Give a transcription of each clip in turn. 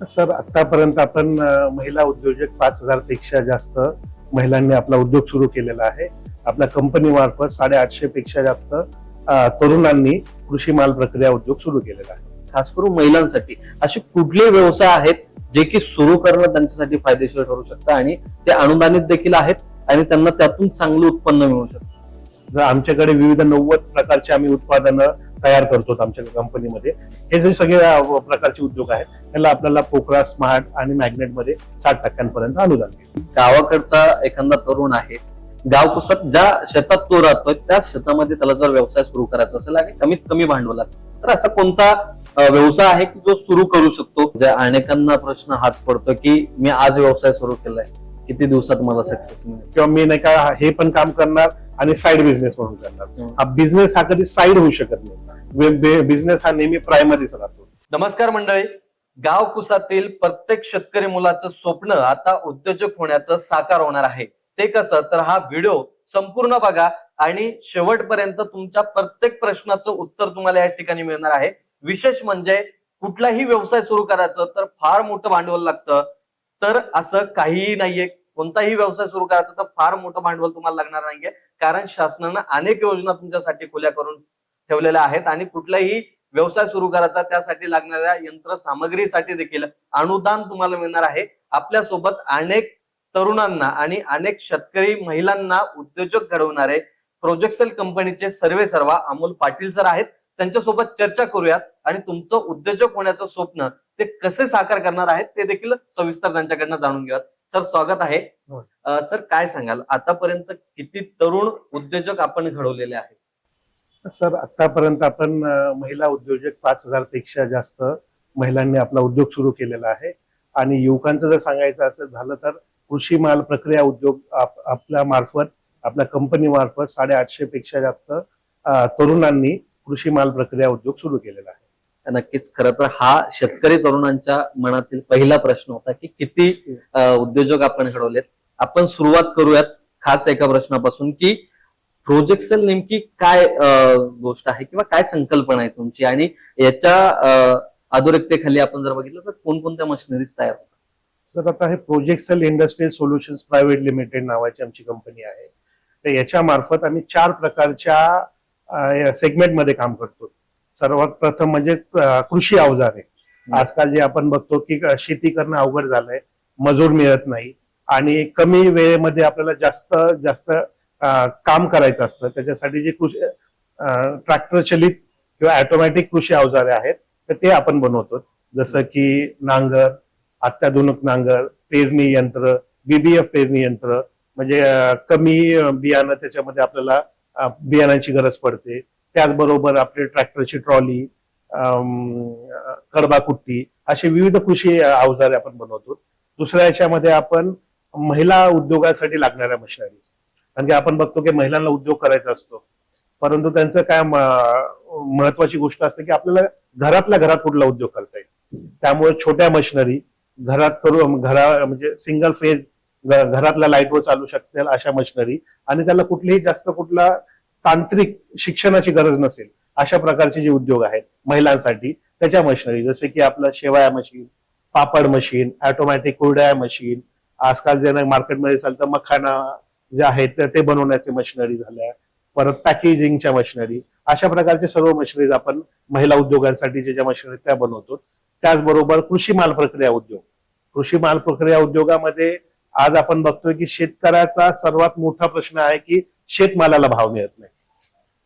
Sir आतापर्यंत आपण महिला उद्योजक पाच हजारपेक्षा जास्त महिलांनी आपला उद्योग सुरू केलेला आहे. आपल्या कंपनी मार्फत साडेआठशे पेक्षा जास्त तरुणांनी कृषी माल प्रक्रिया उद्योग सुरू केलेला आहे. खास करून महिलांसाठी. असे कुठले व्यवसाय आहेत जे की सुरू करणं त्यांच्यासाठी फायदेशीर ठरू शकतं आणि ते अनुदानित देखील आहेत आणि त्यांना त्यातून चांगलं उत्पन्न मिळू शकतं? जर आमच्याकडे विविध नव्वद प्रकारचे आम्ही उत्पादनं तयार करतो आमच्या कंपनीमध्ये. हे जे सगळे प्रकारचे उद्योग आहेत त्याला आपल्याला पोकळा स्मार्ट आणि मॅग्नेटमध्ये साठ टक्क्यांपर्यंत अनुदान गावाकडचा एखादा तरुण आहे गाव कुसात ज्या शेतात तो राहतोय त्या शेतामध्ये त्याला जर व्यवसाय सुरू करायचा असेल आणि कमीत कमी भांडवलात तर असा कोणता व्यवसाय आहे की जो सुरू करू शकतो? ज्या अनेकांना प्रश्न हाच पडतो की मी आज व्यवसाय सुरू केलाय किती दिवसात मला सक्सेस मिळेल? किंवा मी नाही का हे पण काम करणार आणि साईड बिझनेस म्हणून करणार. हा बिझनेस हा कधी साईड होऊ शकत नाही. बिझनेस हा नेहमी प्रायमरीच राहतो. नमस्कार मंडळी. गाव कुसातील प्रत्येक शेतकरी मुलाचं स्वप्न आता उद्योजक होण्याचं साकार होणार आहे. ते कसं? तर हा व्हिडिओ संपूर्ण बघा आणि शेवटपर्यंत तुमच्या प्रत्येक प्रश्नाचं उत्तर तुम्हाला या ठिकाणी मिळणार आहे. विशेष म्हणजे कुठलाही व्यवसाय सुरू करायचं तर फार मोठं भांडवल लागतं. तर असं काहीही नाहीये. कोणताही व्यवसाय सुरू करायचा तर फार मोठं भांडवल तुम्हाला लागणार नाहीये. कारण शासनानं अनेक योजना तुमच्यासाठी खुल्या करून ठेवलेल्या आहेत आणि कुठलाही व्यवसाय सुरू करायचा त्यासाठी लागणाऱ्या यंत्र सामग्रीसाठी देखील अनुदान तुम्हाला मिळणार आहे. आपल्यासोबत अनेक तरुणांना आणि अनेक शेतकरी महिलांना उद्योजक घडवणारे प्रोजेक्टसेल कंपनीचे सर्वे सर्वा अमोल पाटील सर आहेत. त्यांच्यासोबत चर्चा करूयात आणि तुमचं उद्योजक होण्याचं स्वप्न ते कसे साकार करणार आहेत ते देखील सविस्तर त्यांच्याकडनं जाणून घेऊयात. सर स्वागत आहे. सर काय सांगाल? आतापर्यंत किती तरुण उद्योजक आपण घडवलेले आहेत? सर आतापर्यंत आपण महिला उद्योजक पाच हजारपेक्षा जास्त महिलांनी आपला उद्योग सुरू केलेला आहे. आणि युवकांचं जर सांगायचं असं झालं तर कृषी माल प्रक्रिया उद्योग आप- आपल्या मार्फत आपल्या कंपनी मार्फत साडेआठशे पेक्षा जास्त तरुणांनी कृषी माल प्रक्रिया उद्योग सुरू केलेला आहे. नक्कीच खरं तर हा शेतकरी तरुणांच्या मनातील पहिला प्रश्न होता की किती उद्योजक आपण घडवलेत. आपण सुरुवात करूयात खास एका प्रश्नापासून की प्रोजेक्टसेल नेमकी काय गोष्ट आहे किंवा काय संकल्पना आहे तुमची? आणि याच्या अं, अधोरेखतेखाली आपण जर बघितलं तर कोणकोणत्या मशिनरीज तयार होतात? सर आता हे project cell industrial solutions private limited नावाची आमची कंपनी आहे. तर याच्या मार्फत आम्ही चार प्रकारच्या सेगमेंटमध्ये काम करतो. सर्वात प्रथम म्हणजे कृषी अवजारे आजकाल जे आपण बघतो की शेती करणं अवघड झालंय मजूर मिळत नाही आणि कमी वेळेमध्ये आपल्याला जास्त जास्त काम करायचं असतं. त्याच्यासाठी जे कृषी ट्रॅक्टर चलित किंवा ऑटोमॅटिक कृषी अवजारे आहेत तर ते आपण बनवतो. जसं की नांगर अत्याधुनिक नांगर पेरणी यंत्र बीबीएफ पेरणी यंत्र. म्हणजे कमी बियाणं त्याच्यामध्ये आपल्याला बियाणांची गरज पडते. त्याचबरोबर आपली ट्रॅक्टरची ट्रॉली कडबाकुट्टी असे विविध कृषी अवजारे आपण बनवतो. दुसऱ्या याच्यामध्ये आपण महिला उद्योगासाठी लागणाऱ्या मशिनरीज कारण की आपण बघतो की महिलांना उद्योग करायचा असतो. परंतु त्यांचं काय महत्वाची गोष्ट असते की आपल्याला घरातल्या घरात कुठला उद्योग करता येईल. त्यामुळे छोट्या मशिनरी घरात करू घरा म्हणजे सिंगल फेज घरातल्या लाईटवर चालू शकतील अशा मशिनरी आणि त्याला कुठलीही जास्त कुठला तांत्रिक शिक्षणाची गरज नसेल अशा प्रकारचे जे उद्योग आहेत महिलांसाठी त्याच्या मशिनरी जसे की आपलं शेवाया मशीन पापड मशीन ऑटोमॅटिक कुरड्या मशीन आजकाल जे मार्केटमध्ये चालतं मखाना जे आहेत ते- बनवण्याचे मशिनरी झाल्या परत पॅकेजिंगच्या मशिनरी अशा प्रकारचे सर्व मशिनरीज आपण महिला उद्योगांसाठी ज्या मशिनरी त्या बनवतो. त्याचबरोबर कृषी माल प्रक्रिया उद्योग. कृषी माल प्रक्रिया उद्योगामध्ये आज आपण बघतोय की शेतकऱ्याचा सर्वात मोठा प्रश्न आहे की शेतमालाला भाव मिळत नाही.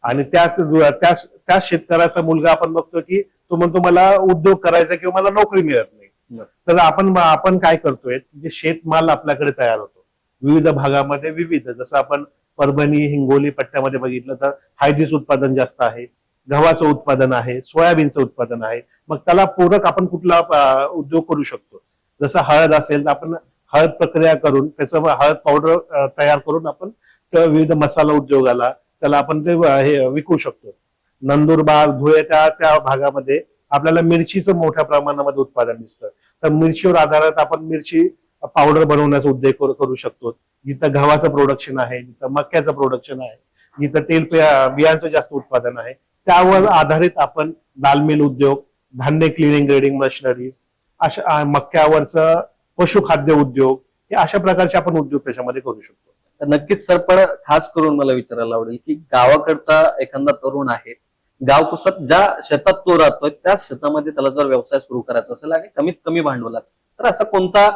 आणि त्याच त्याच शेतकऱ्याचा मुलगा आपण बघतो की तो म्हणतो मला उद्योग करायचा किंवा मला नोकरी मिळत नाही. तर आपण आपण काय करतोय जे शेतमाल आपल्याकडे तयार होतो. विविध भागामध्ये विविध जसं आपण परभणी हिंगोली पट्ट्यामध्ये बघितलं तर हायडीस उत्पादन जास्त आहे गव्हाचं उत्पादन आहे सोयाबीनचं उत्पादन आहे. मग त्याला पूरक आपण कुठला उद्योग करू शकतो. जसं हळद असेल तर आपण हळद प्रक्रिया करून त्याचं हळद पावडर तयार करून आपण विविध मसाला उद्योगाला त्याला आपण ते हे विकू शकतो. नंदुरबार धुळे त्या त्या भागामध्ये आपल्याला मिरचीचं मोठ्या प्रमाणामध्ये उत्पादन दिसतं. तर मिरचीवर आधारित आपण मिरची पावडर बनवण्याचा उद्योग करू- शकतो. जिथं गव्हाचं प्रोडक्शन आहे जिथं मक्याचं प्रोडक्शन आहे जिथं तेल बियांचं जास्त उत्पादन आहे त्यावर आधारित आपण दाल मिल उद्योग धान्य क्लिनिंग ग्रेडिंग मशिनरीज अशा मक्यावरचं पशुखाद्य उद्योग हे अशा प्रकारचे आपण उद्योग त्याच्यामध्ये करू शकतो. तर नक्कीच सर पण खास करून मला विचारायला आवडेल की गावाकडचा एखादा तरुण आहे गाव कुसात ज्या शेतात तो राहतोय त्या शेतामध्ये त्याला जर व्यवसाय सुरू करायचा असेल आणि कमीत कमी भांडवलात तर असा कोणता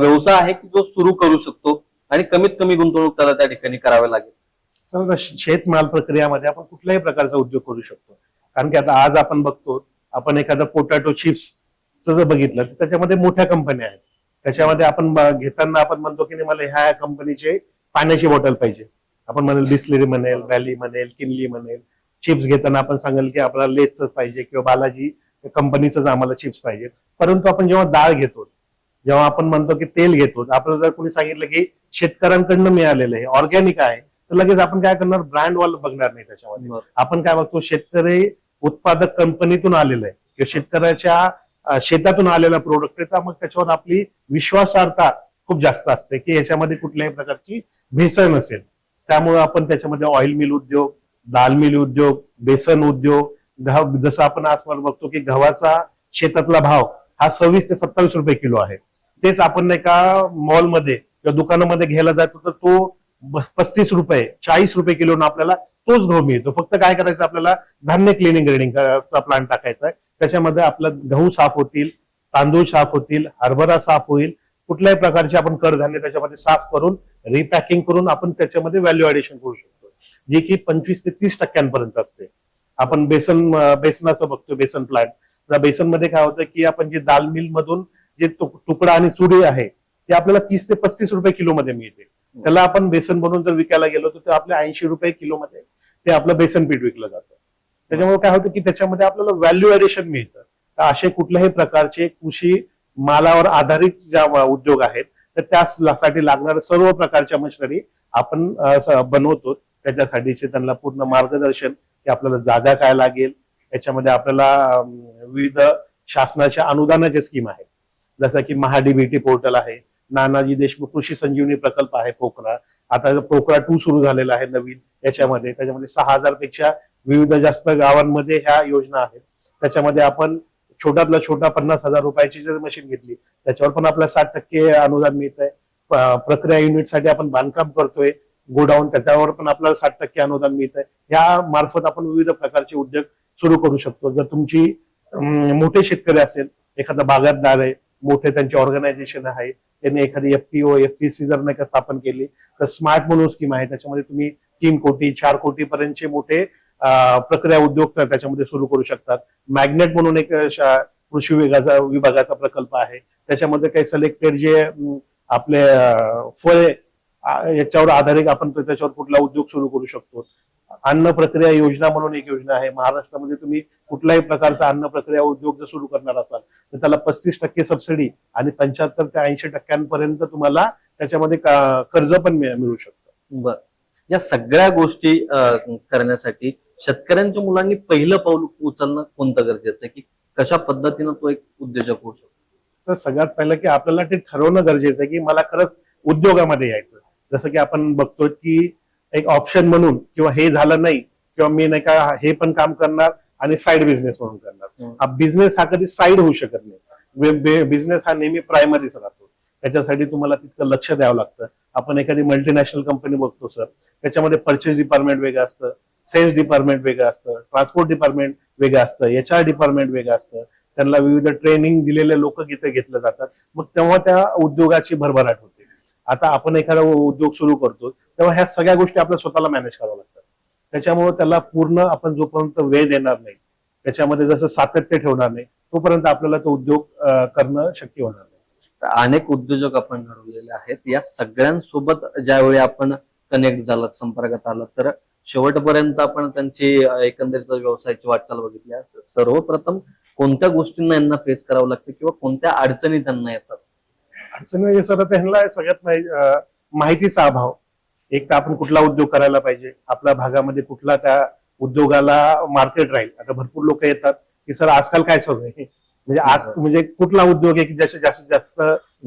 व्यवसाय आहे की जो सुरू करू शकतो आणि कमीत कमी गुंतवणूक त्याला त्या ठिकाणी करावी लागेल? श- शेतमाल प्रक्रियामध्ये आपण कुठल्याही प्रकारचा उद्योग करू शकतो. कारण की आता आज आपण बघतो आपण एखादं पोटॅटो चिप्स जर बघितलं तर त्याच्यामध्ये मोठ्या कंपन्या आहेत. त्याच्यामध्ये आपण घेताना आपण म्हणतो की नाही मला ह्या कंपनीचे पाण्याची बॉटल पाहिजे. आपण म्हणेल बिस्लेरी म्हणेल व्हॅली म्हणेल किनली म्हणेल. चिप्स घेताना आपण सांगेल की आपल्याला लेसच पाहिजे किंवा बालाजी कंपनीचंच आम्हाला चिप्स पाहिजे परंतु आपण जेव्हा डाळ घेतो जेव्हा आपण म्हणतो की तेल घेतो आपल्याला जर कोणी सांगितलं की शेतकऱ्यांकडनं मिळालेलं आहे ऑर्गॅनिक आहे तर लगेच आपण काय करणार? ब्रँड वाला बघणार नाही त्याच्यामध्ये. आपण काय बघतो? शेतकरी उत्पादक कंपनीतून आलेलं आहे. किंवा शेतकऱ्याच्या शेतातून आलेला प्रोडक्ट आहे. तर मग त्याच्यावर आपली विश्वासार्हता खूप जास्त असते की याच्यामध्ये कुठल्याही प्रकारची भेसळ नसेल. त्यामुळे आपण त्याच्यामध्ये ऑइल मिल उद्योग दाल मिल उद्योग बेसन उद्योग जसं आपण आज बघतो की गव्हाचा शेतातला भाव हा सव्वीस ते सत्तावीस रुपये किलो आहे. तेच आपण नाही का मॉलमध्ये किंवा दुकानामध्ये घ्यायला जातो तर तो पस्तीस रुपये चाळीस रुपये किलो आपल्याला तोच गहू मिळतो. फक्त काय करायचं आपल्याला धान्य क्लिनिंग ग्रेडिंग चा प्लांट टाकायचा आहे. त्याच्यामध्ये आपलं गहू साफ होतील तांदूळ साफ होतील हरभरा साफ होईल कुठल्याही प्रकारचे आपण कडधान्य त्याच्यामध्ये साफ करून रिपॅकिंग करून आपण त्याच्यामध्ये व्हॅल्यू ऍडिशन करू शकतो. जे की पंचवीस ते तीस टक्क्यांपर्यंत असते. आपण बेसन बेसनाचं बघतो बेसन प्लांट त्या बेसनमध्ये काय होतं की आपण जे दाल मिल मधून जे तुकडा आणि चुडी आहे ते आपल्याला तीस ते पस्तीस रुपये किलो मध्ये मिळते. त्याला आपण बेसन बनवून जर विकायला गेलो तर ते आपल्या ऐंशी रुपये किलो मध्ये ते आपलं बेसन पीठ विकलं जातं. त्याच्यामुळे काय होतं की त्याच्यामध्ये आपल्याला व्हॅल्यू ऍडिशन मिळतं. तर असे कुठल्याही प्रकारचे कृषी मालावर आधारित ज्या उद्योग आहेत तर त्यासाठी लागणाऱ्या सर्व प्रकारच्या मशिनरी आपण बनवतो. त्याच्यासाठीचे त्यांना पूर्ण मार्गदर्शन की आपल्याला जागा काय लागेल याच्यामध्ये आपल्याला विविध शासनाच्या अनुदानाचे स्कीम आहेत. जसं की महाडीबीटी पोर्टल आहे नानाजी देशमुख कृषी संजीवनी प्रकल्प आहे पोखरा. आता पोखरा टू सुरू झालेला आहे नवीन याच्यामध्ये त्याच्यामध्ये सहा हजारपेक्षा विविध जास्त गावांमध्ये ह्या योजना आहेत. त्याच्यामध्ये आपण छोट्यातला छोटा पन्नास हजार रुपयाची जर मशीन घेतली त्याच्यावर पण आपल्याला साठ टक्के अनुदान मिळत आहे प्रक्रिया युनिटसाठी आपण बांधकाम करतोय. गोडाऊन त्याच्यावर पण आपल्याला साठ टक्के अनुदान मिळत आहे या मार्फत आपण विविध प्रकारचे उद्योग सुरू करू शकतो. जर तुमची मोठे शेतकरी असेल एखादा बागायतदार आहे मोठे त्यांचे ऑर्गनायझेशन आहे त्यांनी एखादी एफपीओ एफपीसी जर नाही का स्थापन केली तर स्मार्ट म्हणून स्कीम आहे. त्याच्यामध्ये तुम्ही तीन कोटी चार कोटी पर्यंतचे मोठे प्रक्रिया उद्योग त्याच्यामध्ये सुरू करू शकतात. मॅग्नेट म्हणून एक कृषी विभागाचा विभागाचा प्रकल्प आहे. त्याच्यामध्ये काही सिलेक्टेड जे आपले फळे याच्यावर आधारित आपण त्याच्यावर कुठला उद्योग सुरू करू शकतो. अन्न प्रक्रिया योजना म्हणून एक योजना आहे. महाराष्ट्रामध्ये तुम्ही कुठल्याही प्रकारचा अन्न प्रक्रिया उद्योग जर सुरू करणार असाल तर त्याला पस्तीस टक्के सबसिडी आणि पंच्याहत्तर ते ऐंशी टक्क्यांपर्यंत तुम्हाला त्याच्यामध्ये कर्ज पण मिळू शकतं. बर. या सगळ्या गोष्टी करण्यासाठी शेतकऱ्यांच्या मुलांनी पहिलं पाऊल उचलणं कोणतं गरजेचं आहे? की कशा पद्धतीनं तो एक उद्योजक होऊ शकतो? तर सगळ्यात पहिलं की आपल्याला ते ठरवणं गरजेचं आहे की मला खरंच उद्योगामध्ये यायचं जसं की आपण बघतो की एक ऑप्शन म्हणून किंवा हे झालं नाही किंवा मी नाही का हे पण काम करणार आणि साईड बिझनेस म्हणून करणार. हा. बिझनेस हा कधी साईड होऊ शकत नाही. बिझनेस हा नेहमी प्रायमरीच राहतो. त्याच्यासाठी तुम्हाला तितकं लक्ष द्यावं लागतं. आपण एखादी मल्टीनॅशनल कंपनी बघतो सर त्याच्यामध्ये परचेस डिपार्टमेंट वेगळं असतं सेल्स डिपार्टमेंट वेगळं असतं ट्रान्सपोर्ट डिपार्टमेंट वेगळं असतं एच आर डिपार्टमेंट वेगळं असतं. त्यांना विविध ट्रेनिंग दिलेले लोक तिथे घेतले जातात. मग तेव्हा त्या उद्योगाची भरभराट होते. आता आपण एखादा उद्योग सुरू करतो तेव्हा ह्या सगळ्या गोष्टी आपल्या स्वतःला मॅनेज कराव्या लागतात. त्याच्यामुळे त्याला पूर्ण आपण जोपर्यंत वेळ देणार नाही त्याच्यामध्ये जसं सातत्य ठेवणार नाही तोपर्यंत आपल्याला तो उद्योग करणं शक्य होणार नाही. अनेक उद्योजक आपण घडवलेले आहेत. या सगळ्यांसोबत ज्यावेळी आपण कनेक्ट झालात संपर्कात आलात तर शेवटपर्यंत आपण त्यांची एकंदरीत व्यवसायाची वाटचाल बघितली. सर्वप्रथम कोणत्या गोष्टींना यांना फेस करावं लागतं किंवा कोणत्या अडचणी त्यांना येतात? अडचणी म्हणजे सर त्यांना सगळ्यात माहितीचा अभाव. एक तर आपण कुठला उद्योग करायला पाहिजे आपल्या भागामध्ये कुठला त्या उद्योगाला मार्केट राहील. आता भरपूर लोक येतात की सर आजकाल काय सुरू आहे? म्हणजे आज म्हणजे कुठला उद्योग आहे की ज्याच्या जास्तीत जास्त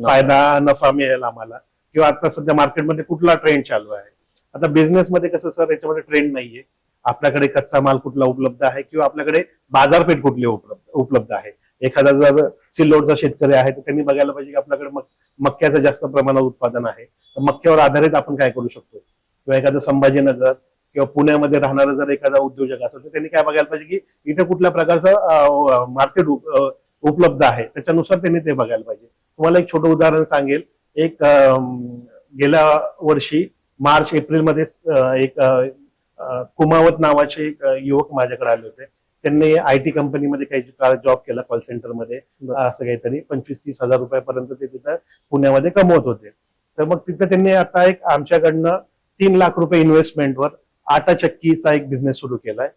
फायदा नफा मिळेल आम्हाला? किंवा आता सध्या मार्केटमध्ये कुठला ट्रेंड चालू आहे? आता बिझनेस मध्ये कसं सर याच्यामध्ये ट्रेंड नाहीये. आपल्याकडे कच्चा माल कुठला उपलब्ध आहे? किंवा आपल्याकडे बाजारपेठ कुठली उपलब्ध उपलब्ध आहे? एखादा जर सिल्लोडचा शेतकरी आहे तर त्यांनी बघायला पाहिजे की आपल्याकडे मक- मक्याचं जास्त प्रमाणात उत्पादन आहे. तर मक्यावर आधारित आपण काय करू शकतो? किंवा एखादं संभाजीनगर किंवा पुण्यामध्ये राहणारा जर एखादा उद्योजक असेल तर त्यांनी काय बघायला पाहिजे की इथे कुठल्या प्रकारचं मार्केट उपलब्ध आहे. त्याच्यानुसार त्यांनी ते बघायला पाहिजे. तुम्हाला एक छोटं उदाहरण सांगेल. एक गेल्या वर्षी मार्च एप्रिलमध्ये एक कुमावत नावाचे एक युवक माझ्याकडे आले होते. त्यांनी आय टी कंपनीमध्ये काही जॉब केला कॉल सेंटरमध्ये. असं काहीतरी पंचवीस तीस हजार रुपयापर्यंत ते तिथं पुण्यामध्ये कमवत होते. तर मग तिथं त्यांनी आता एक आमच्याकडनं तीन लाख रुपये इन्व्हेस्टमेंटवर आटा चक्कीचा एक बिझनेस सुरू केलाय.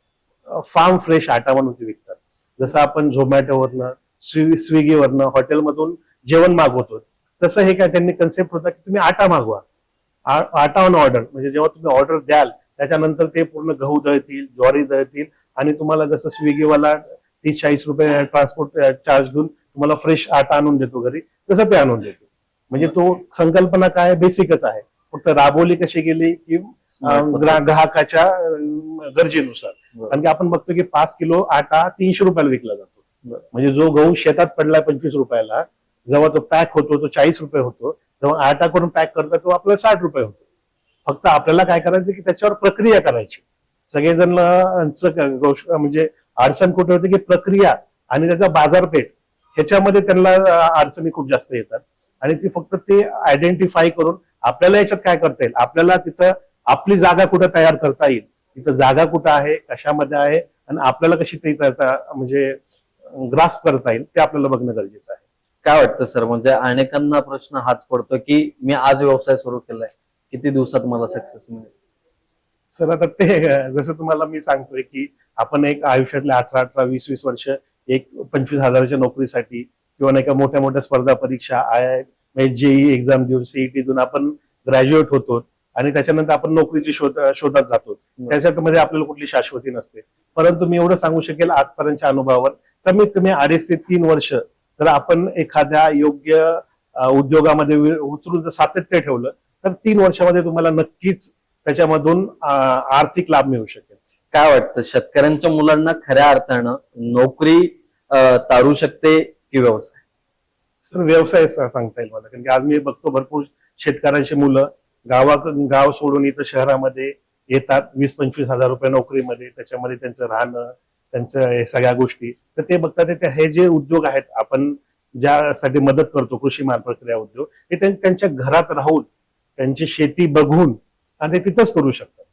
फार्म फ्रेश आटा म्हणून ते विकतात. जसं आपण झोमॅटोवरनं स्वी स्विगीवरनं हॉटेलमधून जेवण मागवतो तसं हे काय त्यांनी कन्सेप्ट होता की तुम्ही आटा मागवा. आटा ऑन ऑर्डर म्हणजे जेव्हा तुम्ही ऑर्डर द्याल त्याच्यानंतर ते पूर्ण गहू दळतील ज्वारी दळतील आणि तुम्हाला जसं स्विगीवाला तीस चाळीस रुपये ट्रान्सपोर्ट चार्ज घेऊन तुम्हाला फ्रेश आटा आणून देतो घरी तसं ते आणून देतो. म्हणजे तो संकल्पना काय बेसिकच आहे. फक्त राबवली कशी गेली की ग्राहकाच्या गरजेनुसार. कारण की आपण बघतो की पाच किलो आटा तीनशे रुपयाला विकला जातो. म्हणजे जो गहू शेतात पडला पंचवीस रुपयाला जेव्हा तो पॅक होतो तो चाळीस रुपये होतो जेव्हा आटा करून पॅक करतात तो आपल्याला साठ रुपये होतो. फक्त आपल्याला काय करायचं की त्याच्यावर प्रक्रिया करायची. सगळेजण म्हणजे अडचण कुठे होते की प्रक्रिया आणि त्याचा बाजारपेठ ह्याच्यामध्ये त्यांना अडचणी खूप जास्त येतात. आणि ती फक्त ते आयडेंटिफाय करून आपल्याला याच्यात काय करता येईल? आपल्याला तिथं आपली जागा कुठं तयार करता येईल? तिथं जागा कुठं आहे? कशामध्ये आहे? आणि आपल्याला कशी ते म्हणजे ग्रास्प करता येईल ते आपल्याला बघणं गरजेचं आहे. काय वाटतं सर? म्हणजे अनेकांना प्रश्न हाच पडतो की मी आज व्यवसाय सुरू केलाय किती दिवसात मला सक्सेस मिळेल? सर आता ते जसं तुम्हाला मी सांगतोय की आपण एक आयुष्यातले अठरा अठरा वीस वीस वर्ष एक पंचवीस हजाराच्या नोकरीसाठी किंवा नाही का मोठ्या मोठ्या स्पर्धा परीक्षा आय जेई एक्झाम देऊन सीईटी देऊन आपण ग्रॅज्युएट होतो आणि त्याच्यानंतर आपण नोकरीची शोध शोधात जातो. त्याच्यामध्ये आपल्याला कुठली शाश्वती नसते. परंतु मी एवढं सांगू शकेल आजपर्यंतच्या अनुभवावर कमीत कमी अडीच ते तीन वर्ष जर आपण एखाद्या योग्य उद्योगामध्ये उतरून जर सातत्य ठेवलं तर तीन वर्षामध्ये तुम्हाला नक्कीच त्याच्यामधून आर्थिक लाभ मिळू शकेल. काय वाटतं? शेतकऱ्यांच्या मुलांना खऱ्या अर्थानं नोकरी तारू शकते की व्यवसाय? सर व्यवसाय सांगता येईल मला कारण की आज मी बघतो भरपूर शेतकऱ्यांची मुलं गावा गाव सोडून इथं शहरामध्ये येतात. वीस पंचवीस हजार रुपये नोकरीमध्ये त्याच्यामध्ये त्यांचं राहणं त्यांच्या सगळ्या गोष्टी तर ते बघतात ते हे जे उद्योग आहेत आपण ज्यासाठी मदत करतो कृषी माल प्रक्रिया उद्योग हे त्यांच्या घरात राहून त्यांची शेती बघून आणि ते तिथंच करू शकतात.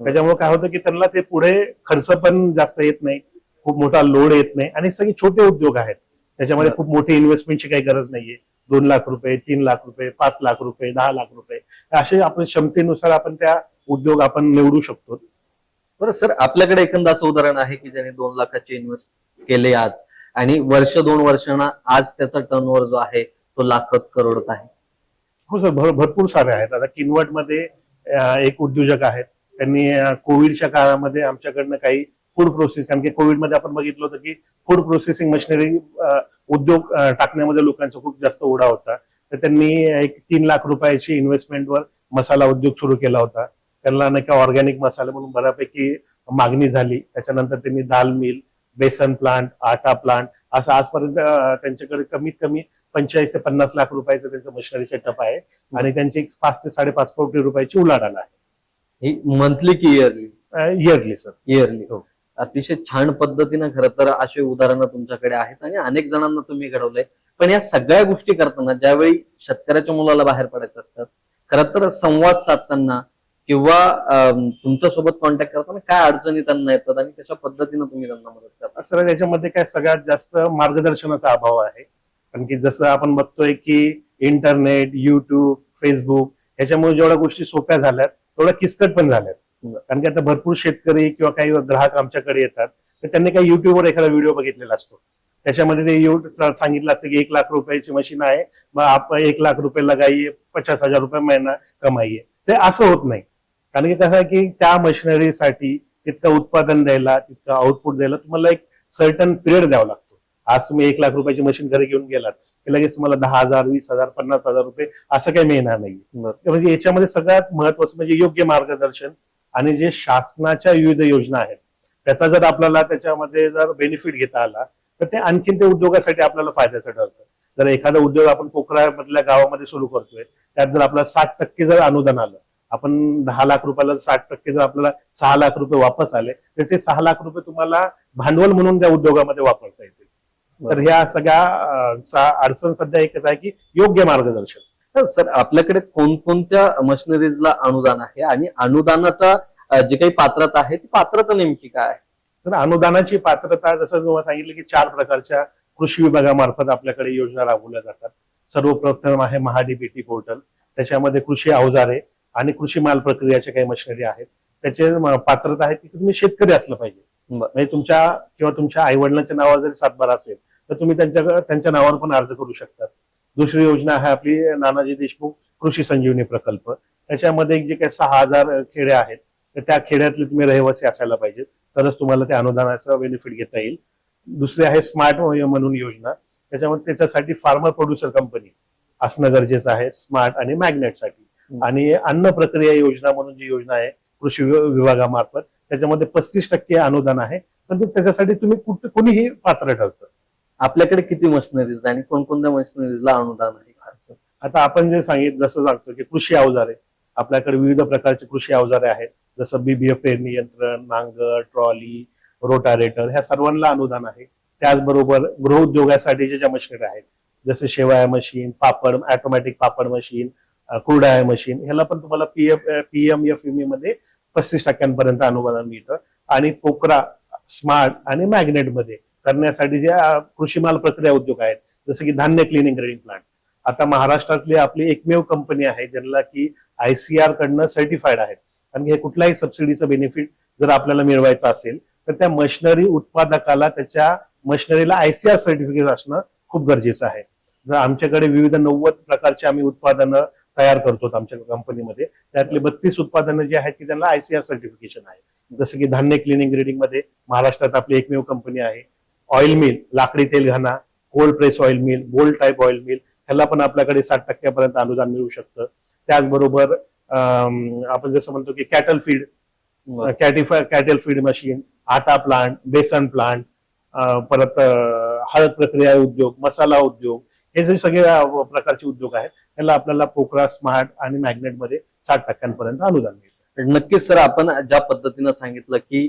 त्याच्यामुळे काय होतं की त्यांना ते पुढे खर्च पण जास्त येत नाही खूप मोठा लोड येत नाही आणि सगळे छोटे उद्योग आहेत. त्याच्यामध्ये खूप मोठी इन्व्हेस्टमेंटची काही गरज नाहीये. दोन लाख रुपये तीन लाख रुपये पाच लाख रुपये दहा लाख रुपये असे आपण क्षमतेनुसार आपण त्या उद्योग आपण निवडू शकतो. बरं सर आपल्याकडे एखादं असं उदाहरण आहे की ज्याने दोन लाखाचे इन्व्हेस्ट केले आज आणि वर्ष दोन वर्षांना आज त्याचा टर्नओव्हर जो आहे तो लाखात करोडत आहे? हो सर भर- भरपूर सारे आहेत. आता किनवटमध्ये एक उद्योजक आहेत. त्यांनी कोविडच्या काळामध्ये आमच्याकडनं काही फूड प्रोसेस कारण की कोविडमध्ये आपण बघितलं होतं की फूड प्रोसेसिंग मशिनरी उद्योग टाकण्यामध्ये लोकांचा खूप जास्त ओढा होता. तर त्यांनी एक तीन लाख रुपयाची इन्व्हेस्टमेंटवर मसाला उद्योग सुरू केला होता. त्यांना नाही का ऑर्गॅनिक मसाले म्हणून बऱ्यापैकी मागणी झाली. त्याच्यानंतर त्यांनी dal mill besan plant atta plant असं आजपर्यंत त्यांच्याकडे कमीत कमी पंचेचाळीस ते पन्नास लाख रुपयाचं त्यांचं मशिनरी सेटअप आहे. आणि त्यांची एक पाच ते साडेपाच कोटी रुपयाची उलाढाल आहे. ही मंथली की इयरली इयरली सर इयरली हो. अतिशय छान पद्धतीनं खरं तर अशी उदाहरणं तुमच्याकडे आहेत आणि अनेक जणांना तुम्ही घडवलंय. पण या सगळ्या गोष्टी करताना ज्यावेळी शेतकऱ्याच्या मुलाला बाहेर पडायचं असतात खरं तर संवाद साधताना किंवा अं, तुमच्यासोबत कॉन्टॅक्ट करताना काय अडचणी त्यांना येतात आणि कशा पद्धतीनं तुम्ही त्यांना मदत करता? सर त्याच्यामध्ये काय सगळ्यात जास्त मार्गदर्शनाचा अभाव आहे. कारण की जसं आपण बघतोय की इंटरनेट युट्यूब फेसबुक ह्याच्यामुळे जेवढ्या गोष्टी सोप्या झाल्यात तेवढ्या किचकट पण झाल्यात. कारण की आता भरपूर शेतकरी किंवा काही ग्राहक आमच्याकडे येतात तर त्यांनी काही युट्यूबवर एखादा व्हिडिओ बघितलेला असतो. त्याच्यामध्ये ते यू- सांगितलं असतं की एक लाख रुपयाची मशीन आहे मग आपण एक लाख रुपये लगाई पचास हजार रुपये महिना कमाई ते असं होत नाही. कारण की कसं आहे की त्या मशिनरीसाठी तितकं उत्पादन द्यायला तितकं आउटपुट द्यायला तुम्हाला एक सर्टन पिरियड द्यावा लागतो. आज तुम्ही एक लाख रुपयाची मशीन घरी घेऊन गेलात की लगेच तुम्हाला दहा हजार वीस हजार पन्नास हजार रुपये असं काही मिळणार नाही. म्हणजे याच्यामध्ये सगळ्यात महत्वाचं म्हणजे योग्य मार्गदर्शन आणि जे शासनाच्या विविध योजना आहेत त्याचा जर आपल्याला त्याच्यामध्ये जर बेनिफिट घेता आला तर ते आणखीन ते उद्योगासाठी आपल्याला फायद्याचं ठरतं. जर एखादा उद्योग आपण पोखरामधल्या गावामध्ये सुरू करतोय त्यात जर आपल्याला साठ टक्के जर अनुदान आलं आपण दहा लाख रुपयाला साठ टक्के जर आपल्याला सहा लाख रुपये वापस आले त्याचे सहा लाख रुपये तुम्हाला भांडवल म्हणून त्या उद्योगामध्ये वापरता येतील. तर ह्या सगळ्या अडचण सध्या एकच आहे की योग्य मार्गदर्शन. तर सर आपल्याकडे कोणकोणत्या मशिनरीजला अनुदान आहे आणि अनुदानाचा जी काही पात्रता आहे ती पात्रता नेमकी काय आहे? तर अनुदानाची पात्रता जसं तुम्हाला सांगितलं की चार प्रकारच्या कृषी विभागामार्फत आपल्याकडे योजना राबवल्या जातात. सर्वप्रथम आहे महाडीबीटी पोर्टल त्याच्यामध्ये कृषी अवजारे आणि कृषी माल प्रक्रियाच्या काही मशिनरी आहेत. त्याचे पात्रता आहे की तुम्ही शेतकरी असलं पाहिजे. म्हणजे तुमच्या किंवा तुमच्या आई वडिलांच्या नावावर जरी सातबारा असेल तर तुम्ही त्यांच्या त्यांच्या नावावर पण अर्ज करू शकतात. दुसरी योजना आहे आपली नानाजी देशमुख कृषी संजीवनी प्रकल्प. त्याच्यामध्ये जे काही सहा हजार खेडे आहेत तर त्या खेड्यातले तुम्ही रहिवासी असायला पाहिजे. तरच तुम्हाला त्या अनुदानाचा बेनिफिट घेता येईल. दुसरी आहे स्मार्ट म्हणून योजना. त्याच्यामध्ये त्याच्यासाठी फार्मर प्रोड्युसर कंपनी असणं गरजेचं आहे स्मार्ट आणि मॅग्नेटसाठी. आणि अन्न प्रक्रिया योजना म्हणून जी योजना आहे कृषी विभागामार्फत त्याच्यामध्ये पस्तीस टक्के अनुदान आहे. पण त्याच्यासाठी तुम्ही कुठे कोणीही पात्र ठरतं. आपल्याकडे किती मशिनरीज आणि कोणकोणत्या मशिनरीजला अनुदान आहे? आता आपण जे सांगितलं जसं सांगतो की कृषी अवजारे. आपल्याकडे विविध प्रकारचे कृषी अवजारे आहेत. जसं बीबीएफ पेरणी यंत्र नांगर ट्रॉली रोटारेटर ह्या सर्वांना अनुदान आहे. त्याचबरोबर गृहउद्योगासाठीच्या ज्या मशिनरी आहेत जसे शेवाया machine papad automatic papad machine कुरडाया machine ह्याला पण तुम्हाला पीएफ पीएम एफमध्ये पस्तीस टक्क्यांपर्यंत अनुदान मिळतं. आणि पोकरा स्मार्ट आणि मॅग्नेटमध्ये करण्यासाठी जे कृषी माल प्रक्रिया उद्योग आहेत जसं की धान्य क्लिनिंग ग्रेडिंग प्लांट आता महाराष्ट्रातली आपली एकमेव कंपनी आहे ज्यांना की आयसीआर कडनं सर्टिफाईड आहेत. कारण हे कुठल्याही सबसिडीचं बेनिफिट जर आपल्याला मिळवायचं असेल तर त्या मशिनरी उत्पादकाला त्याच्या मशिनरीला आयसीआर सर्टिफिकेट असणं खूप गरजेचं आहे. जर आमच्याकडे विविध नव्वद प्रकारचे आम्ही उत्पादनं तयार करतो आमच्या कंपनीमध्ये. त्यातले बत्तीस उत्पादनं जी आहेत की त्यांना आयसीआर सर्टिफिकेशन आहे. जसं की धान्य क्लिनिंग ग्रेडिंगमध्ये महाराष्ट्रात आपली एकमेव कंपनी आहे. ऑइल मिल लाकडी तेल घाणा cold press oil mill gold type oil mill ह्याला पण आपल्याकडे साठ टक्क्यापर्यंत अनुदान मिळू शकतं. त्याचबरोबर आपण जसं म्हणतो की कॅटल फीड. कॅटिफाय कॅटल फीड मशीन आटा प्लांट बेसन प्लांट परत हळद प्रक्रिया उद्योग मसाला उद्योग हे जे सगळे प्रकारचे उद्योग आहेत त्याला आपल्याला पोकरा स्मार्ट आणि मॅग्नेटमध्ये साठ टक्क्यांपर्यंत अनुदान मिळतं. नक्कीच सर आपण ज्या पद्धतीनं सांगितलं की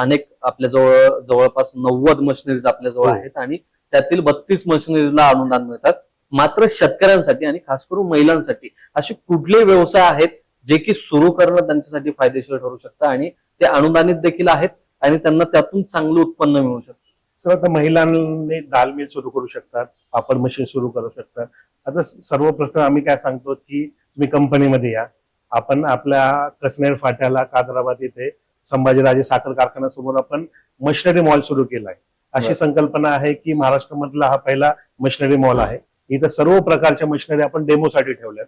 अनेक आपल्या जवळ जवळपास नव्वद मशिनरीज आपल्या जवळ हो. आहेत आणि त्यातील बत्तीस मशिनरीजला अनुदान मिळतात. मात्र शेतकऱ्यांसाठी आणि खास करून महिलांसाठी असे कुठले व्यवसाय आहेत जे की सुरू करणं त्यांच्यासाठी फायदेशीर ठरू शकतं आणि ते अनुदानित देखील आहेत आणि त्यांना त्यातून चांगलं उत्पन्न मिळू शकतं? सर आता महिलांनी दाल मिल सुरू करू शकतात पापड मशीन सुरू करू शकतात. आता सर्वप्रथम आम्ही काय सांगतो की तुम्ही कंपनीमध्ये या. आपण आपल्या कसनेर फाट्याला कादराबाद येथे संभाजीराजे साखर कारखान्यासमोर आपण मशिनरी मॉल सुरू केलाय. अशी बरं. संकल्पना आहे की महाराष्ट्रामधला हा पहिला मशिनरी मॉल आहे. इथं सर्व प्रकारच्या मशिनरी आपण डेमोसाठी ठेवल्यात.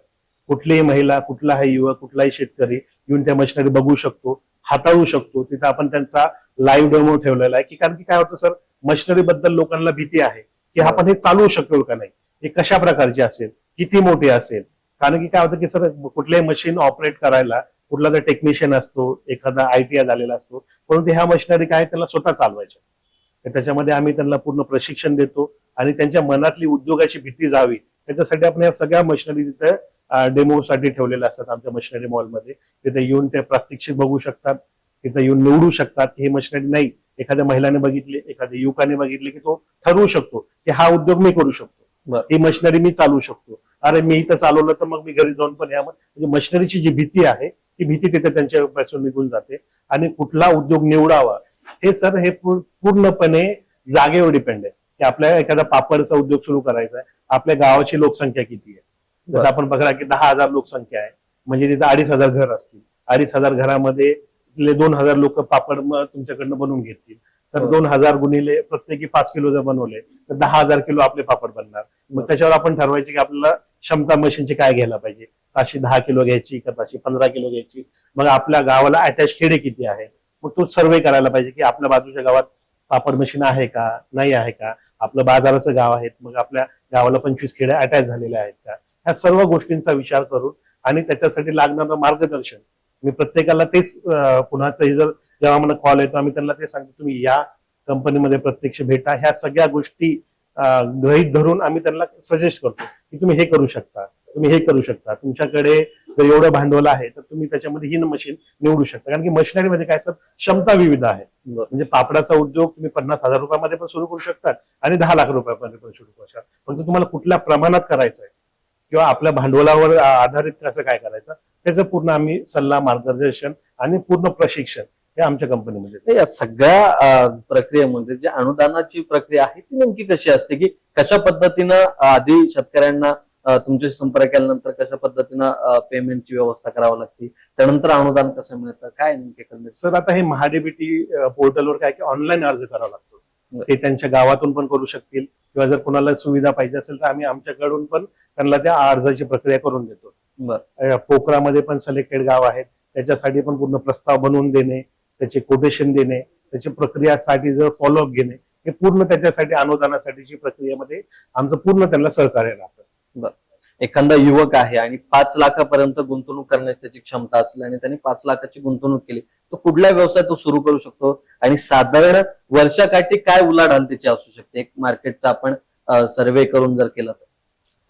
कुठलीही महिला कुठलाही युवक कुठलाही शेतकरी येऊन त्या मशिनरी बघू शकतो. हाताळू शकतो. तिथं आपण त्यांचा लाईव्ह डेमो ठेवलेला आहे. की कारण की काय होतं सर मशिनरी बद्दल लोकांना भीती आहे की आपण हे चालवू शकतो का नाही? हे कशा प्रकारची असेल? किती मोठी असेल? कारण की काय होतं की सर कुठलेही मशीन ऑपरेट करायला कुठला तर टेक्निशियन असतो एखादा आयटीआय झालेला असतो परंतु ह्या मशिनरी काय त्यांना स्वतः चालवायच्या त्याच्यामध्ये आम्ही त्यांना पूर्ण प्रशिक्षण देतो आणि त्यांच्या मनातली उद्योगाची भीती जावी. त्याच्यासाठी आपण या सगळ्या मशिनरी तिथे डेमोसाठी ठेवलेल्या असतात आमच्या मशिनरी मॉलमध्ये. तिथे येऊन ते प्रात्यक्षिक बघू शकतात तिथे येऊन निवडू शकतात. ही मशिनरी नाही. एखाद्या महिलाने बघितली एखाद्या युवकाने बघितली की तो ठरवू शकतो की हा उद्योग मी करू शकतो. ही मशिनरी मी चालवू शकतो. अरे मी इथं चालवलं तर मग मी घरी जाऊन पण या म्हणजे मशिनरीची जी भीती आहे ती भीती तिथे त्यांच्यापासून निघून जाते. आणि कुठला उद्योग निवडावा हे सर हे पूर- पूर्णपणे जागेवर डिपेंड आहे. की आपल्याला एखादा पापडचा उद्योग सुरू करायचा आहे. आपल्या गावाची लोकसंख्या किती आहे? जसं. आपण बघा की दहा हजार लोकसंख्या आहे. म्हणजे तिथं अडीच हजार घर असतील. अडीच हजार घरामध्ये दोन हजार लोक पापड तुमच्याकडनं बनवून घेतील. तर. दोन हजार गुणिले प्रत्येकी पाच किलो जर बनवले तर दहा हजार किलो आपले पापड बनणार. मग. त्याच्यावर आपण ठरवायचे की आपल्याला क्षमता मशीनची काय घ्यायला पाहिजे? ताशी दहा किलो घ्यायची का ताशी पंधरा किलो घ्यायची? मग आपल्या गावाला अटॅच खेडे किती आहे? मग तो सर्वे करायला पाहिजे की आपल्या बाजूच्या गावात पापड मशीन आहे का? नाही आहे का? आपलं बाजाराचं गाव आहे मग आपल्या गावाला पंचवीस खेड्या अटॅच झालेल्या आहेत का? ह्या सर्व गोष्टींचा विचार करून आणि त्याच्यासाठी लागणारं मार्गदर्शन. मी प्रत्येकाला तेच पुन्हाच हे जर जेव्हा मला कॉल येतो आम्ही त्यांना ते सांगतो तुम्ही या कंपनीमध्ये प्रत्यक्ष भेटा. ह्या सगळ्या गोष्टी गृहीत धरून आम्ही त्यांना सजेस्ट करतो की तुम्ही हे करू शकता तुम्ही हे करू शकता. तुमच्याकडे जर एवढं भांडवल आहे तर तुम्ही त्याच्यामध्ये ही मशीन निवडू शकता. कारण की मशिनरीमध्ये काय सर क्षमता विविध आहे. म्हणजे पापडाचा उद्योग तुम्ही पन्नास हजार रुपयामध्ये पण सुरू करू शकतात आणि दहा लाख रुपयामध्ये पण सुरू करू शकतात फक्त तुम्हाला कुठल्या प्रमाणात करायचं आहे किंवा आपल्या भांडवलावर आधारित कसं काय करायचं त्याचं पूर्ण आम्ही सल्ला मार्गदर्शन आणि पूर्ण प्रशिक्षण हे आमच्या कंपनीमध्ये या सगळ्या प्रक्रियेमध्ये जी अनुदानाची प्रक्रिया आहे ती नेमकी कशी असते? की कशा पद्धतीनं आधी शेतकऱ्यांना तुमच्याशी संपर्क केल्यानंतर कशा पद्धतीनं पेमेंटची व्यवस्था करावी लागते? त्यानंतर अनुदान कसं मिळतं? काय नेमके करण्याचं सर आता हे महाडीबीटी पोर्टलवर काय की ऑनलाईन अर्ज करावा लागतो. ते त्यांच्या गावातून पण करू शकतील. किंवा जर कोणाला सुविधा पाहिजे असेल तर आम्ही आमच्याकडून पण त्यांना त्या अर्जाची प्रक्रिया करून देतो. पोखरामध्ये पण सिलेक्टेड गाव आहेत. त्याच्यासाठी पण पूर्ण प्रस्ताव बनवून देणे त्याचे कोटेशन देणे त्याची प्रक्रियासाठी जर फॉलोअप घेणे हे पूर्ण त्याच्यासाठी अनुदानासाठीची प्रक्रियेमध्ये आमचं पूर्ण त्यांना सहकार्य राहतं. एखादा युवक आहे आणि पाच लाखापर्यंत गुंतवणूक करण्याची त्याची क्षमता असली आणि त्यांनी पाच लाखाची गुंतवणूक केली तो कुठला व्यवसाय तो सुरू करू शकतो. आणि साधारण वर्षाकाठी काय उलाढाल त्याची असू शकते? एक मार्केटचा आपण सर्वे करून जर केला तर.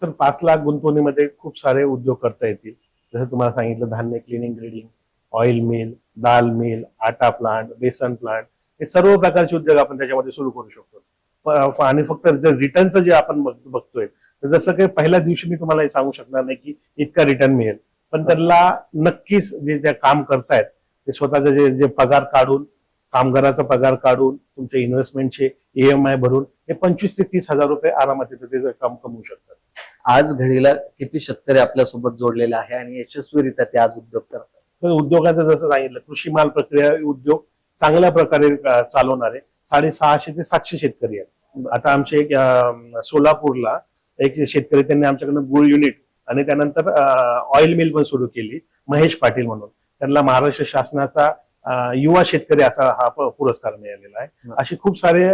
सर पाच लाख गुंतवणुकीमध्ये खूप सारे उद्योग करता येतील. जसं तुम्हाला सांगितलं धान्य cleaning grading oil mill dal mill atta plant besan plant हे सर्व प्रकारचे उद्योग आपण त्याच्यामध्ये सुरू करू शकतो. आणि फक्त जर रिटर्नचं जे आपण बघ- बघतोय तर जसं काही पहिल्या दिवशी मी तुम्हाला हे सांगू शकणार नाही की इतका रिटर्न मिळेल. पण त्यांना नक्कीच जे त्या काम करतायत ते स्वतःचे जे जे पगार काढून कामगाराचा पगार काढून तुमच्या इन्व्हेस्टमेंटचे ईएमआय भरून हे पंचवीस ते तीस हजार रुपये आरामात तिथे ते काम कमवू शकतात. आज घडीला किती शेतकरी आपल्यासोबत जोडलेले आहे आणि यशस्वीरित्या ते आज उद्योग करतात? तर उद्योगाचं जसं सांगितलं कृषी माल प्रक्रिया उद्योग चांगल्या प्रकारे चालवणारे साडेसहाशे ते सातशे शेतकरी आहेत. आता आमचे एक सोलापूरला एक शेतकरी त्यांनी आमच्याकडनं गुळ युनिट आणि त्यानंतर ऑइल मिल पण सुरू केली महेश पाटील म्हणून. त्यांना महाराष्ट्र शासनाचा युवा शेतकरी असा हा पुरस्कार मिळालेला आहे. असे खूप सारे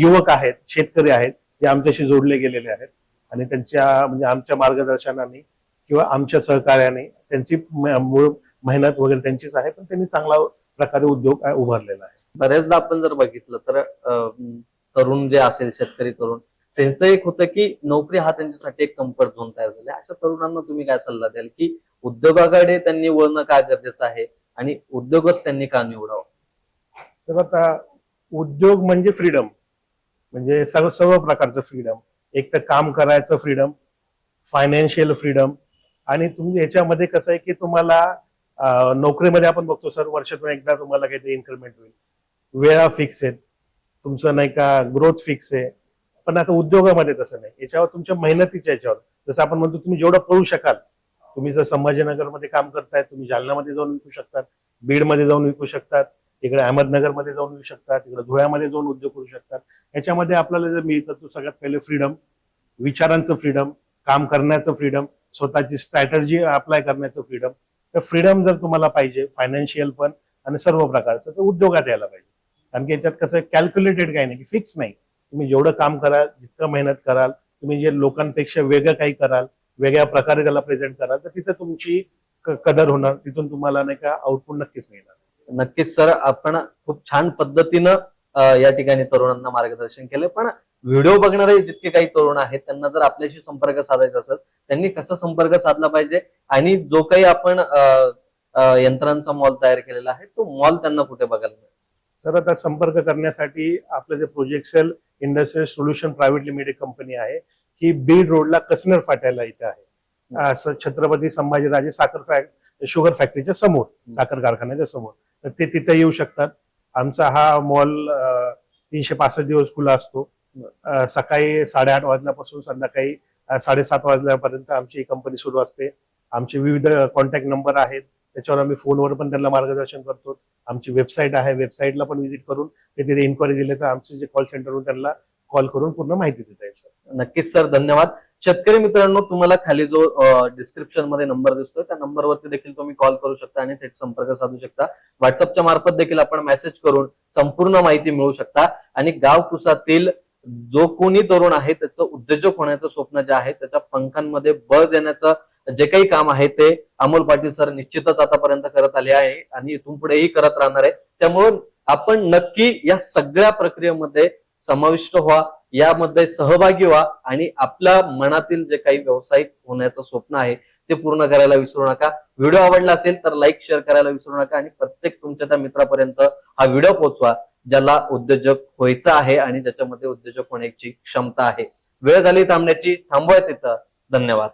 युवक आहेत शेतकरी आहेत जे आमच्याशी जोडले गेलेले आहेत. आणि त्यांच्या म्हणजे आमच्या मार्गदर्शनाने किंवा आमच्या सहकार्याने त्यांची मूळ मेहनत वगैरे त्यांचीच आहे पण त्यांनी चांगला प्रकारे उद्योग उभारलेला आहे. बऱ्याचदा आपण जर बघितलं तर तरुण जे असेल शेतकरी तरुण त्यांचं एक होतं की नोकरी हा त्यांच्यासाठी एक कम्फर्ट झोन तयार झाला अशा तरुणांना तुम्ही काय सल्ला द्याल की उद्योगाकडे त्यांनी वळणं काय गरजेचं आहे आणि उद्योगच त्यांनी का निवडावं? सर आता उद्योग म्हणजे फ्रीडम म्हणजे सर्व सर्व प्रकारचं फ्रीडम एक तर काम करायचं फ्रीडम फायनान्शियल फ्रीडम आणि तुम्ही याच्यामध्ये कसं आहे की तुम्हाला नोकरीमध्ये आपण बघतो सर वर्षातून एकदा तुम्हाला काहीतरी इन्क्रीमेंट होईल. वेळा फिक्स आहेत. तुमचं नाही का ग्रोथ फिक्स आहे. पण असं उद्योगामध्ये तसं नाही. याच्यावर तुमच्या मेहनतीच्या याच्यावर. जसं आपण म्हणतो तुम्ही जेवढं पळू शकाल तुम्ही जर संभाजीनगरमध्ये काम करताय तुम्ही जालनामध्ये जाऊन विकू शकतात बीडमध्ये जाऊन विकू शकतात इकडे अहमदनगरमध्ये जाऊन विकू शकतात इकडे धुळ्यामध्ये जाऊन उद्योग करू शकतात. याच्यामध्ये आपल्याला जर मिळतं तो सगळ्यात पहिले फ्रीडम विचारांचं फ्रीडम काम करण्याचं फ्रीडम स्वतःची स्ट्रॅटर्जी अप्लाय करण्याचं फ्रीडम तर फ्रीडम जर तुम्हाला पाहिजे फायनान्शियल पण आणि सर्व प्रकारचं तर उद्योगात यायला पाहिजे. कारण की याच्यात कसं कॅल्क्युलेटेड काही नाही की फिक्स नाही. तुम्ही जेवढं काम कराल जितकं मेहनत कराल तुम्ही जे लोकांपेक्षा वेगळं काही कराल वेगळ्या प्रकारे त्याला प्रेझेंट कराल तर तिथं तुमची कदर होणार तिथून तुम्हाला नाही का आउटपुट नक्कीच मिळणार. नक्कीच सर आपण खूप छान पद्धतीनं या ठिकाणी तरुणांना मार्गदर्शन केलं पण व्हिडिओ बघणारे जितके काही तरुण आहेत त्यांना जर आपल्याशी संपर्क साधायचा असेल त्यांनी कसा संपर्क साधला पाहिजे? आणि जो काही आपण यंत्रांचा मॉल तयार केलेला आहे तो मॉल त्यांना कुठे बघायला मिळेल? सर आता संपर्क करण्यासाठी आपलं जे Projexcel industrial solution private limited company आहे. ही बीड रोडला कसनर फाट्याला इथे आहे. छत्रपती संभाजीराजे साखर फॅक्ट शुगर फॅक्टरीच्या समोर साखर कारखान्याच्या समोर. तर ते तिथे येऊ शकतात. आमचा हा मॉल तीनशे पासष्ट दिवस खुला असतो. सकाळी साडेआठ वाजल्यापासून संध्याकाळी साडेसात वाजल्यापर्यंत आमची ही कंपनी सुरू असते. आमचे विविध कॉन्टॅक्ट नंबर आहेत. त्याच्यावर आम्ही फोनवर पण त्यांना मार्गदर्शन करतो. आमची वेबसाईट आहे वेबसाईटला पण व्हिजिट करून ते तिथे इन्क्वायरी दिले तर आमचे जे कॉल सेंटरवरून त्यांना कॉल करून पूर्ण माहिती देता येईल सर नक्कीच सर धन्यवाद. शेतकरी मित्रांनो तुम्हाला खाली जो डिस्क्रिप्शनमध्ये नंबर दिसतोय त्या नंबरवरती देखील तुम्ही कॉल करू शकता आणि थेट संपर्क साधू शकता. व्हॉट्सअपच्या मार्फत देखील आपण मेसेज करून संपूर्ण माहिती मिळवू शकता. आणि गाव कुसातील जो कोणी तरुण आहे त्याचं उद्योजक होण्याचं स्वप्न जे आहे त्याच्या पंखांमध्ये बळ देण्याचं जे काही काम आहे ते अमोल पाटील सर निश्चितच आतापर्यंत करत आले आहे आणि इथून पुढेही करत राहणार आहे. त्यामुळं आपण नक्की या सगळ्या प्रक्रियेमध्ये समाविष्ट व्हा यामध्ये सहभागी व्हा आणि आपल्या मनातील जे काही व्यावसायिक होण्याचं स्वप्न आहे ते पूर्ण करायला विसरू नका. व्हिडिओ आवडला असेल तर लाईक शेअर करायला विसरू नका आणि प्रत्येक तुमच्या त्या मित्रापर्यंत हा व्हिडिओ पोहोचवा ज्याला उद्योजक व्हायचा आहे आणि ज्याच्यामध्ये उद्योजक होण्याची क्षमता आहे. वेळ झाली थांबण्याची थांबूया तिथं धन्यवाद.